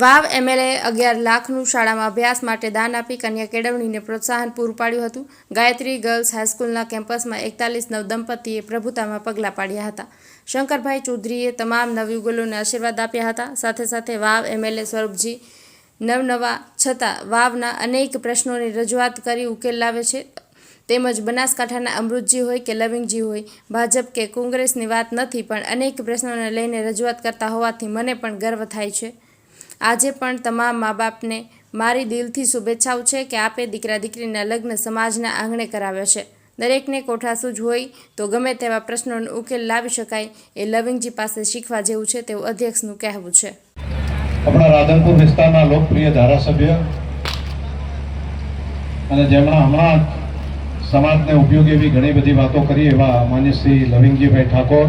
વાવ MLA અગિયાર લાખનું શાળામાં અભ્યાસ માટે દાન આપી કન્યા કેળવણીને પ્રોત્સાહન પૂરું પાડ્યું હતું. ગાયત્રી ગર્લ્સ હાઈસ્કૂલના કેમ્પસમાં એકતાલીસ નવ દંપતીએ પ્રભુતામાં પગલાં પાડ્યા હતા. શંકરભાઈ ચૌધરીએ તમામ નવયુગલોને આશીર્વાદ આપ્યા હતા. સાથે સાથે વાવ એમએલએ સ્વરૂપજી નવનવા છતાં વાવના અનેક પ્રશ્નોની રજૂઆત કરી ઉકેલ લાવે છે. તેમજ બનાસકાંઠાના અમૃતજી હોય કે લવિંગજી હોય, ભાજપ કે કોંગ્રેસની વાત નથી પણ અનેક પ્રશ્નોને લઈને રજૂઆત કરતા હોવાથી મને પણ ગર્વ થાય છે. આજે પણ તમામ મા બાપને મારી દિલથી શુભેચ્છાઓ છે કે આપે દીકરા દીકરીના લગ્ન સમાજના આંગણે કરાવ્યા છે. દરેકને કોઠાસૂજ હોય તો ગમે તેવા પ્રશ્નોનો ઉકેલ લાવી શકાય એ લવિંગજી પાસે શીખવા જેવું છે તેવું અધ્યક્ષનું કહેવું છે. આપણા રાધનપુર વિસ્તારના લોકપ્રિય ધારાસભ્ય અને જેમણે હમણાં સમાજને ઉપયોગી એવી ઘણી બધી વાતો કરી એવા માન્ય લવિંગજીભાઈ ઠાકોર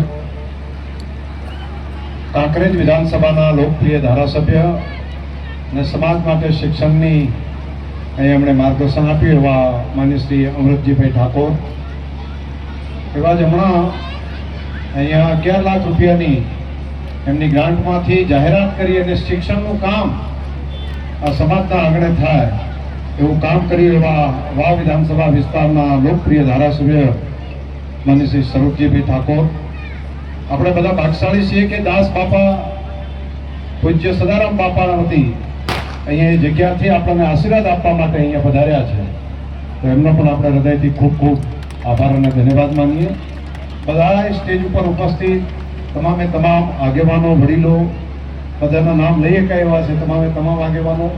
કાંકરેજ વિધાનસભાના લોકપ્રિય ધારાસભ્ય અને સમાજ માટે શિક્ષણની એમણે માર્ગદર્શન આપ્યું એવા માન્ય શ્રી અમૃતજીભાઈ ઠાકોર. એવા જ હમણાં અહીંયા અગિયાર લાખ રૂપિયાની એમની ગ્રાન્ટમાંથી જાહેરાત કરી અને શિક્ષણનું કામ આ સમાજના આંગણે થાય એવું કામ કરી એવા વાવ વિધાનસભા વિસ્તારના લોકપ્રિય ધારાસભ્ય માન્ય શ્રી સ્વરૂપજીભાઈ ઠાકોર. આપણે બધા ભાગશાળી છીએ કે દાસ બાપા, પૂજ્ય સદારામ બાપા હતી. અહીંયા એ જગ્યાથી આપણને આશીર્વાદ આપવા માટે અહીંયા પધાર્યા છે. તો એમનો પણ આપણે હૃદયથી ખૂબ ખૂબ આભાર અને ધન્યવાદ માનીએ. બધા સ્ટેજ ઉપર ઉપસ્થિત, તમામે તમામ આગેવાનો, વડીલો, બધાના નામ લઈએ કયા એવા છે, તમામે તમામ આગેવાનો.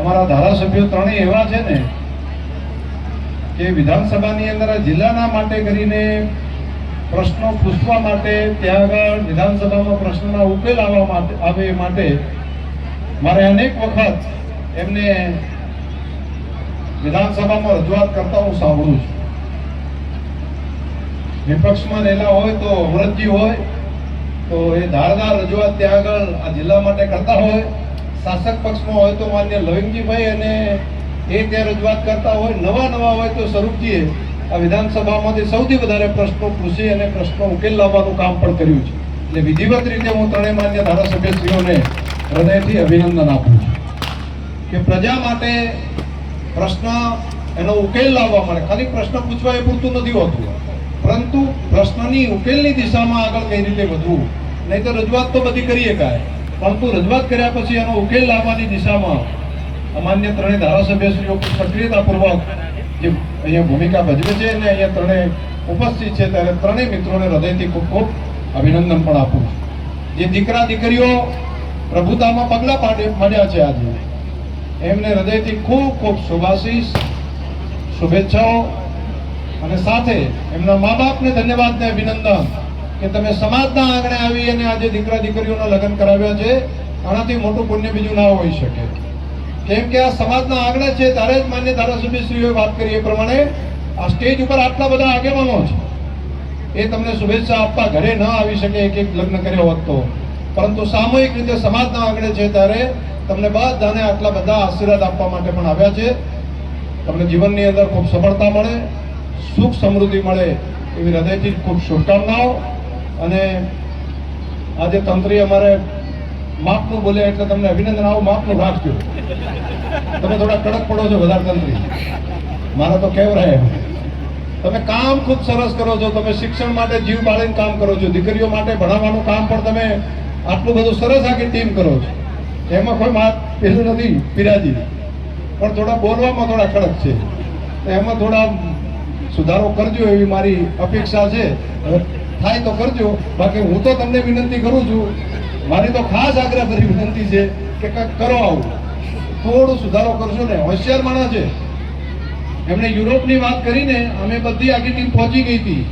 અમારા ધારાસભ્યો ત્રણેય એવા છે ને કે વિધાનસભાની અંદર જિલ્લાના માટે કરીને પ્રશ્નો પૂછવા માટે, ત્યાં આગળ વિધાનસભામાં પ્રશ્નોના ઉકેલ આવવા માટે, આવે માટે મારે અનેક વખત એમને વિધાનસભામાં રજૂઆત કરતા હું સાંભળું છું. વિપક્ષમાં રહેલા હોય તો અમરતજી હોય, તો એ ધારદાર રજૂઆત ત્યાં આગળ આ જિલ્લા માટે કરતા હોય. શાસક પક્ષમાં હોય તો માન્ય લવિંગજીભાઈ અને એ ત્યાં રજૂઆત કરતા હોય, નવા નવા હોય તો સ્વરૂપજીએ આ વિધાનસભામાંથી સૌથી વધારે પ્રશ્નો કૃષિ અને પ્રશ્નો ઉકેલ લાવવાનું કામ પણ કર્યું છે. એટલે વિધિવત રીતે હું ત્રણેય માન્ય ધારાસભ્યશ્રીઓને હૃદયથી અભિનંદન આપું છું કે પ્રજા માટે પ્રશ્ન એનો ઉકેલ લાવવા માટે, ખાલી પ્રશ્ન પૂછવા એ પૂરતું નથી હોતું, પરંતુ પ્રશ્નની ઉકેલની દિશામાં આગળ કઈ રીતે વધવું? નહીં તો રજૂઆત તો બધી કરી શકાય પરંતુ રજૂઆત કર્યા પછી એનો ઉકેલ લાવવાની દિશામાં અમાન્ય ત્રણેય ધારાસભ્યશ્રીઓ સક્રિયતાપૂર્વક જે અહીંયા ભૂમિકા ભજવે છે અને અહીંયા ત્રણેય ઉપસ્થિત છે, ત્યારે ત્રણેય મિત્રોને હૃદયથી ખૂબ ખૂબ અભિનંદન પણ આપું છું. જે દીકરા દીકરીઓ પ્રભુતામાં પગલાં પાડે- પાડ્યા છે આજે, એમને હૃદયથી ખૂબ ખૂબ શુભાશીષ, શુભેચ્છાઓ અને સાથે એમના મા બાપને ધન્યવાદ ને અભિનંદન કે તમે સમાજના આંગણે આવી અને આજે દીકરા દીકરીઓના લગ્ન કરાવ્યા છે, આનાથી મોટું પુણ્ય બીજું ના હોઈ શકે. કેમ કે આ સમાજના આંગણે છે, ત્યારે જ માન્ય ધારાસભ્યશ્રીઓએ વાત કરી એ પ્રમાણે આ સ્ટેજ ઉપર આટલા બધા આગેવાનો છે. એ તમને શુભેચ્છા આપવા ઘરે ન આવી શકે એક એક લગ્ન કર્યો હોત તો. પરંતુ સામૂહિક રીતે સમાજના આંગણે છે ત્યારે તમને બધાને આટલા બધા આશીર્વાદ આપવા માટે પણ આવ્યા છે. તમને જીવનની અંદર ખૂબ સફળતા મળે, સુખ સમૃદ્ધિ મળે એવી હૃદયથી ખૂબ શુભકામનાઓ. અને આજે તંત્રી અમારે માપનું બોલ્યા એટલે તમને અભિનંદન, આવું માપનું રાખજો તમે થોડા કડક પડો છો વધારે તંત્રી મારા તો કહેવરાય એમ. તમે કામ ખૂબ સરસ કરો છો, તમે શિક્ષણ માટે જીવ બાળીને કામ કરો છો, દીકરીઓ માટે ભણાવવાનું કામ પણ તમે આટલું બધું સરસ આખી ટીમ કરો છો. એમાં કોઈ માત પેલું નથી, પિરાજી. પણ થોડા બોલવામાં થોડા કડક છે. એમાં થોડા સુધારો કરજો એવી મારી અપેક્ષા છે. થાય તો કરજો. બાકી હું તો તમને વિનંતી કરું છું મારી તો ખાસ આગ્રહ ભરી વિનંતી છે કે કંઈક કરો આવું. થોડો સુધારો કરશો ને, હોશિયાર માણસ છે. એમણે યુરોપની વાત કરીને અમે બધી આખી ટીમ પહોંચી ગઈ હતી.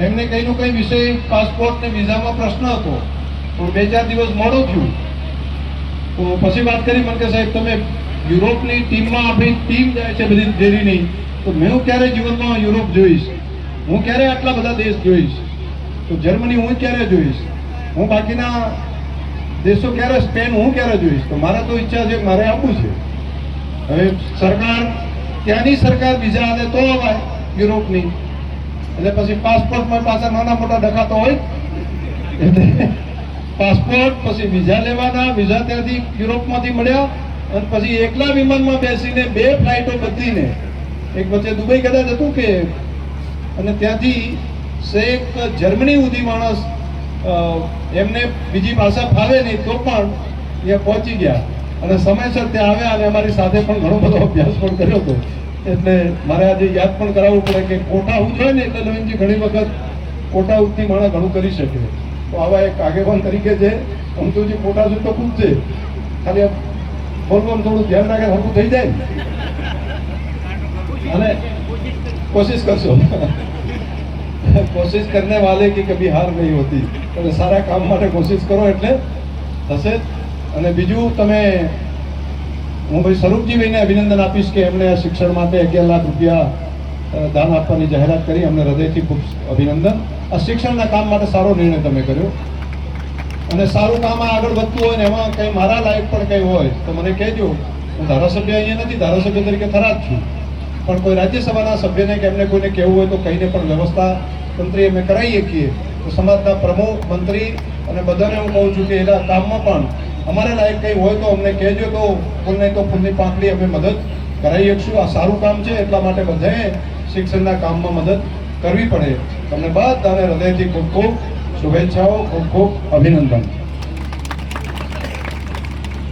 એમને કંઈનો કંઈ વિષય, પાસપોર્ટ ને વિઝામાં પ્રશ્ન હતો. પણ બે ચાર દિવસ મોડો થયું. તો પછી વાત કરી, મને કે સાહેબ, તમે યુરોપની ટીમમાં આપણી ટીમ જાય છે બધી ડેરીની તો મેં ક્યારે જીવનમાં યુરોપ જોઈશ? હું ક્યારે આટલા બધા દેશ જોઈશ? તો જર્મની હું ક્યારે જોઈશ? હું બાકીના દેશો ક્યારે સ્પેન, હું ક્યારે જોઈશ? તો મારે તો ઈચ્છા છે મારે આપવું છે. હવે સરકાર, ત્યાંની સરકાર બીજા હાથે તો અવાય યુરોપની. એટલે પછી પાસપોર્ટમાં પાછા નાના મોટા ડખાતો હોય. એટલે પાસપોર્ટ, પછી વિઝા લેવાના, વિઝા ત્યાંથી યુરોપમાંથી મળ્યા અને પછી એકલા વિમાનમાં બેસીને બે ફ્લાઇટો બદલીને, એક વચ્ચે દુબઈ કદાચ હતું કે, અને ત્યાંથી શેખ જર્મની સુધી માણસ એમને બીજી ભાષા ફાવે નહીં તો પણ એ પહોંચી ગયા. અને સમયસર ત્યાં આવ્યા અને અમારી સાથે પણ ઘણો બધો અભ્યાસ પણ કર્યો હતો. એટલે મારે આજે યાદ પણ કરાવવું પડે કે કોટા હું જોઈએ ને એટલે નવીનજી ઘણી વખત કોટા ઉઠતી માણસ ઘણું કરી શકે. તો આવા એક આગેવાન તરીકે છે. અમતુજી કોટા સુધી તો ખૂબ છે. ખાલી બોલવાનું થોડું ધ્યાન રાખે હરકું થઈ જાય અને કોશિશ કરશો. કોશિશ કરને વાલે કે કભી હાર નહીં હોતી. એટલે સારા કામ માટે કોશિશ કરો એટલે થશે અને બીજું તમે, હું ભાઈ સ્વરૂપજીભાઈને અભિનંદન આપીશ કે એમણે આ શિક્ષણ માટે અગિયાર લાખ રૂપિયા દાન આપવાની જાહેરાત કરી. અમને હૃદયથી ખૂબ અભિનંદન. આ શિક્ષણના કામ માટે સારો નિર્ણય તમે કર્યો. અને સારું કામ આગળ વધતું હોય ને એમાં કંઈ મારા લાયક પણ કંઈ હોય, તો મને કહેજો. હું ધારાસભ્ય અહીંયા નથી, ધારાસભ્ય તરીકે થરા જ છું. પણ કોઈ રાજ્યસભાના સભ્યને કે એમને કોઈને કહેવું હોય તો કહીને પણ વ્યવસ્થા તંત્રી અમે કરાવી શકીએ તો સમાજના પ્રમુખ, મંત્રી અને બધાને હું કહું છું કે એના કામમાં પણ અમારે લાયક કંઈ હોય તો અમને કહેજો તો ફૂલ નહીં તો ફૂલની પાંખડી અમે મદદ કરાવી શકશું આ સારું કામ છે, એટલા માટે બધાએ શિક્ષણના કામમાં મદદ કરવી પડે. તમને બધાને હૃદયથી ખૂબ ખૂબ શુભેચ્છાઓ, ખૂબ ખૂબ અભિનંદન.